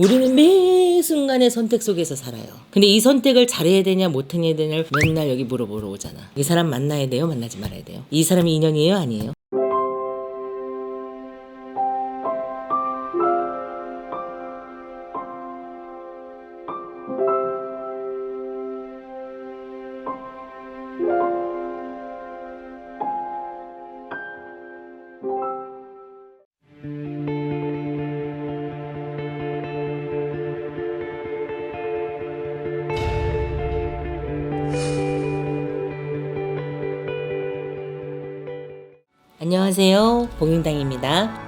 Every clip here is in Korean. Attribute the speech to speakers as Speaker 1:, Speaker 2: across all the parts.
Speaker 1: 우리는 매 순간의 선택 속에서 살아요. 근데 이 선택을 잘해야 되냐 못해야 되냐를 맨날 여기 물어보러 오잖아. 이 사람 만나야 돼요? 만나지 말아야 돼요? 이 사람이 인연이에요? 아니에요? 안녕하세요. 봉인당입니다.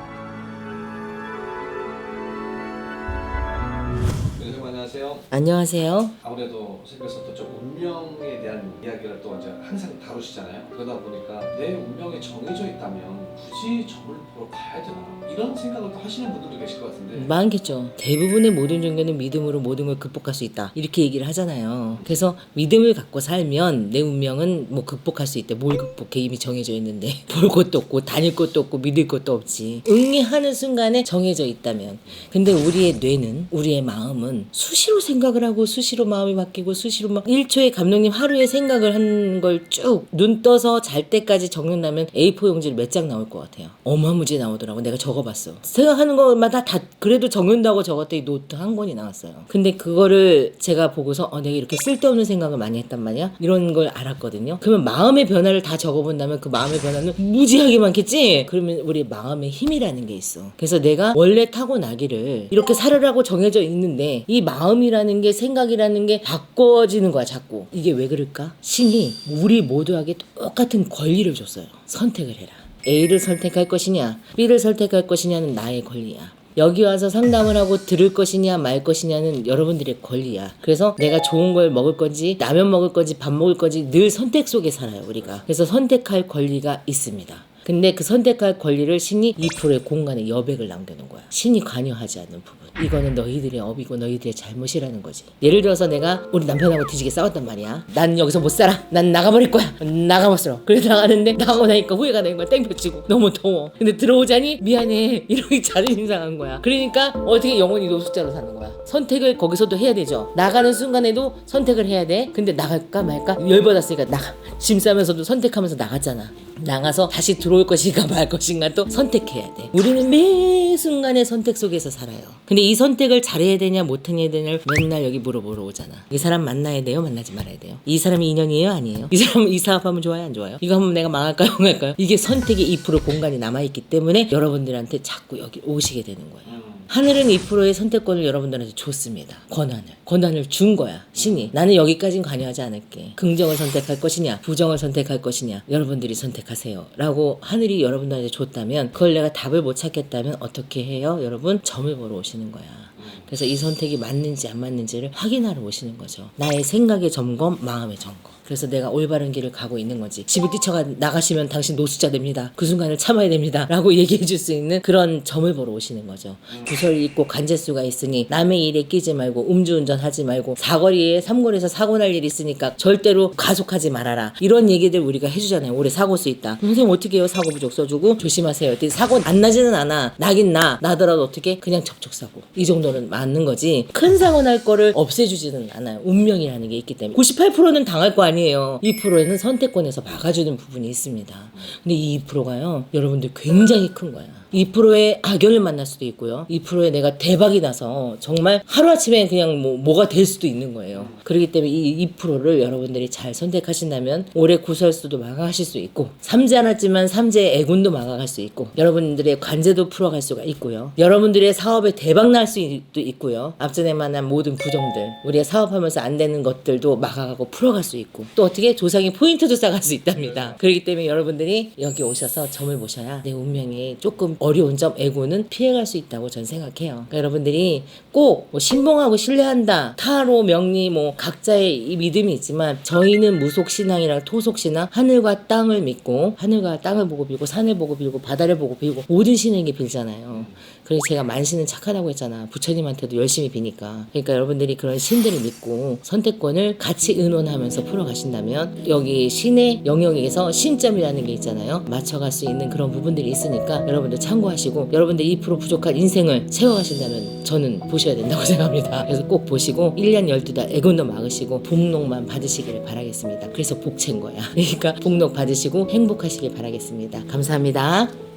Speaker 2: 안녕하세요.
Speaker 1: 안녕하세요.
Speaker 2: 아무래도 선생님께서 또좀 운명에 대한 이야기를 또 이제 항상 다루시잖아요. 그러다 보니까 내 운명이 정해져 있다면 굳이 점을 보러 가야 되나 이런 생각을 또 하시는 분들도 계실 것 같은데
Speaker 1: 많겠죠. 대부분의 모든 종교는 믿음으로 모든 걸 극복할 수 있다. 이렇게 얘기를 하잖아요. 그래서 믿음을 갖고 살면 내 운명은 뭐 극복할 수 있대. 뭘 극복해 이미 정해져 있는데 볼 것도 없고 다닐 것도 없고 믿을 것도 없지. 응애하는 순간에 정해져 있다면. 근데 우리의 뇌는 우리의 마음은 수 시로 생각을 하고 수시로 마음이 바뀌고 수시로 막 1초에 감독님 하루에 생각을 한 걸 쭉 눈 떠서 잘 때까지 적는다면 A4 용지를 몇 장 나올 것 같아요. 어마무지 나오더라고. 내가 적어봤어. 생각하는 것마다 다 그래도 적는다고 적었더니 노트 한 권이 나왔어요. 근데 그거를 제가 보고서 어, 내가 이렇게 쓸데없는 생각을 많이 했단 말이야. 이런 걸 알았거든요. 그러면 마음의 변화를 다 적어본다면 그 마음의 변화는 무지하게 많겠지. 그러면 우리 마음의 힘이라는 게 있어. 그래서 내가 원래 타고나기를 이렇게 살으라고 정해져 있는데 이 마음 이라는 게 생각이라는 게 바꿔지는 거야 자꾸. 이게 왜 그럴까? 신이 우리 모두에게 똑같은 권리를 줬어요. 선택을 해라. A를 선택할 것이냐, B를 선택할 것이냐는 나의 권리야. 여기 와서 상담을 하고 들을 것이냐 말 것이냐는 여러분들의 권리야. 그래서 내가 좋은 걸 먹을 건지 라면 먹을 건지 밥 먹을 건지 늘 선택 속에 살아요 우리가. 그래서 선택할 권리가 있습니다. 근데 그 선택할 권리를 신이 2%의 공간에 여백을 남겨놓은 거야. 신이 관여하지 않는 부분. 이거는 너희들의 업이고 너희들의 잘못이라는 거지. 예를 들어서 내가 우리 남편하고 뒤지게 싸웠단 말이야. 난 여기서 못 살아. 난 나가버릴 거야. 나가버렸어. 그래 나가는데 나가고 나니까 후회가 되는 거야. 땡볕치고 너무 더워. 근데 들어오자니 미안해. 이렇게 자존심 상한 거야. 그러니까 어떻게 영원히 노숙자로 사는 거야. 선택을 거기서도 해야 되죠. 나가는 순간에도 선택을 해야 돼. 근데 나갈까 말까 열받았으니까 나가. 짐 싸면서도 선택하면서 나갔잖아. 나가서 다시 들어 올 것인가 말 것인가 또 선택해야 돼. 우리는 매 순간의 선택 속에서 살아요. 근데 이 선택을 잘해야 되냐 못해야 되냐를 맨날 여기 물어보러 오잖아. 이 사람 만나야 돼요? 만나지 말아야 돼요? 이 사람이 인연이에요? 아니에요? 이 사람 이 사업하면 좋아요? 안 좋아요? 이거 하면 내가 망할까요? 망할까요? 이게 선택의 2% 공간이 남아있기 때문에 여러분들한테 자꾸 여기 오시게 되는 거예요. 하늘은 2%의 선택권을 여러분들한테 줬습니다. 권한을. 권한을 준 거야. 신이. 나는 여기까진 관여하지 않을게. 긍정을 선택할 것이냐, 부정을 선택할 것이냐, 여러분들이 선택하세요. 라고 하늘이 여러분들한테 줬다면, 그걸 내가 답을 못 찾겠다면 어떻게 해요? 여러분, 점을 보러 오시는 거야. 그래서 이 선택이 맞는지 안 맞는지를 확인하러 오시는 거죠. 나의 생각의 점검, 마음의 점검. 그래서 내가 올바른 길을 가고 있는 거지. 집을 뛰쳐가 나가시면 당신 노숙자 됩니다. 그 순간을 참아야 됩니다. 라고 얘기해 줄 수 있는 그런 점을 보러 오시는 거죠. 구설 있고 관제수가 있으니 남의 일에 끼지 말고 음주운전 하지 말고 사거리에 삼거리에서 사고 날일 있으니까 절대로 가속하지 말아라. 이런 얘기들 우리가 해주잖아요. 올해 사고 수 있다. 선생님 어떻게 해요? 사고 부족 써주고 조심하세요. 사고 안 나지는 않아. 나긴 나. 나더라도 어떻게? 그냥 접촉사고. 이 정도 는 맞는 거지. 큰 사고 날 거를 없애주지는 않아요. 운명이라는 게 있기 때문에. 98%는 당할 거 아니에요. 2%에는 선택권에서 막아주는 부분이 있습니다. 근데 이 2%가요. 여러분들 굉장히 큰 거야. 2%의 악연을 만날 수도 있고요. 2%의 내가 대박이 나서 정말 하루아침에 그냥 뭐, 뭐가 될 수도 있는 거예요. 그렇기 때문에 이 2%를 여러분들이 잘 선택하신다면 올해 구설수도 막아가실 수 있고 삼재 않았지만 삼재의 애군도 막아갈 수 있고 여러분들의 관제도 풀어갈 수가 있고요. 여러분들의 사업에 대박 날 수도 있고요. 앞전에 만난 모든 부정들 우리가 사업하면서 안 되는 것들도 막아가고 풀어갈 수 있고 또 어떻게 조상이 포인트도 쌓아갈 수 있답니다. 그렇기 때문에 여러분들이 여기 오셔서 점을 보셔야 내 운명이 조금 어려운 점 애고는 피해갈 수 있다고 저는 생각해요. 그러니까 여러분들이 꼭 뭐 신봉하고 신뢰한다 타로 명리 뭐 각자의 이 믿음이 있지만 저희는 무속 신앙이랑 토속 신앙 하늘과 땅을 믿고 하늘과 땅을 보고 빌고 산을 보고 빌고 바다를 보고 빌고 모든 신에게 빌잖아요. 그래서 제가 만신은 착하다고 했잖아. 부처님한테도 열심히 비니까. 그러니까 여러분들이 그런 신들을 믿고 선택권을 같이 의논하면서 풀어가신다면 여기 신의 영역에서 신점이라는 게 있잖아요. 맞춰갈 수 있는 그런 부분들이 있으니까 여러분들 참고하시고 여러분들 2% 부족한 인생을 채워가신다면 저는 보셔야 된다고 생각합니다. 그래서 꼭 보시고 1년 12달 애군도 막으시고 복록만 받으시기를 바라겠습니다. 그래서 복채인 거야. 그러니까 복록 받으시고 행복하시길 바라겠습니다. 감사합니다.